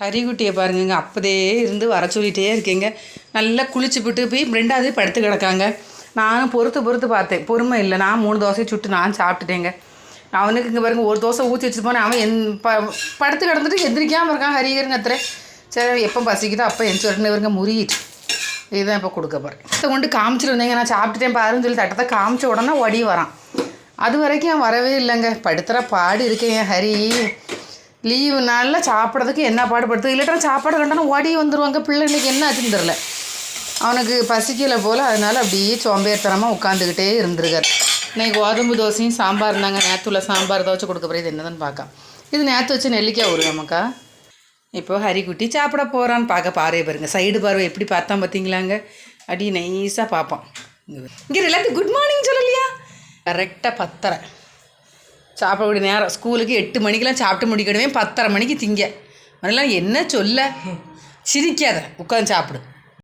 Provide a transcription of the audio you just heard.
ஹரிகுட்டியை பாருங்கங்க அப்போதே இருந்து வர சொல்லிகிட்டே இருக்கீங்க. நல்லா குளிச்சு விட்டு போய் ரெண்டாவது படுத்து கிடக்காங்க. நானும் பொறுத்து பொறுத்து பார்த்தேன். பொறுமை இல்லை. நான் மூணு தோசையை சுட்டு நான் சாப்பிட்டுட்டேங்க. அவனுக்கு இங்கே பாருங்க ஒரு தோசை ஊற்றி வச்சுட்டு போனேன். அவன் என் ப படுத்து கிடந்துட்டு எந்திரிக்காமல் இருக்கான் ஹரிகருங்க அத்தரை சரி எப்போ பசிக்குதோ அப்போ என் சொல்லிட்டு இவருங்க முறியிட்டு. இதுதான் இப்போ கொடுக்க போகிறேன் இதை கொண்டு காமிச்சிட்டு வந்தேங்க நான் சாப்பிட்டுட்டேன் பாருன்னு சொல்லி தட்டத்தை காமிச்ச உடனே ஒடி வரான். அது வரைக்கும் வரவே இல்லைங்க. படுத்துகிற பாடு இருக்கேன் ஹரி. லீவு நாளில் சாப்பிட்றதுக்கு என்ன பாடுபடுத்து இல்லாட்டா சாப்பாடு கண்டானா ஓடி வந்துருவாங்க. பிள்ளை இன்றைக்கி என்ன ஆச்சுன்னு தெரில அவனுக்கு பசிக்கலை போல் அதனால அப்படியே சோம்பேறித்தனமாக உட்காந்துக்கிட்டே இருந்திருக்கார். இன்னைக்கு கோதுமை தோசையும் சாம்பார் இருந்தாங்க. நேற்றுள்ள சாம்பார் தோசை கொடுக்க போகிறேன் இது என்னதுன்னு பார்ക്കാം இது நேற்று வச்சு நெல்லிக்காய் ஊறுகாமக்கா இப்போ ஹரிக்குட்டி சாப்பிட போகிறான்னு பார்க்க பாரு பாருங்கள் சைடு பார்வை எப்படி பார்த்தா பார்த்தீங்களாங்க? அடி நைஸாக பார்ப்பான். இங்கே எல்லாத்தையும் குட் மார்னிங் சொல்லலையா? கரெக்டாக பத்தரை. சாப்பிடக்கூடிய நேரம். ஸ்கூலுக்கு எட்டு மணிக்கெல்லாம் சாப்பிட்டு முடிக்கணுமே பத்தரை மணிக்கு திங்க. அதெல்லாம் என்ன சொல்ல? சிரிக்காத. உட்காந்து சாப்பிடு.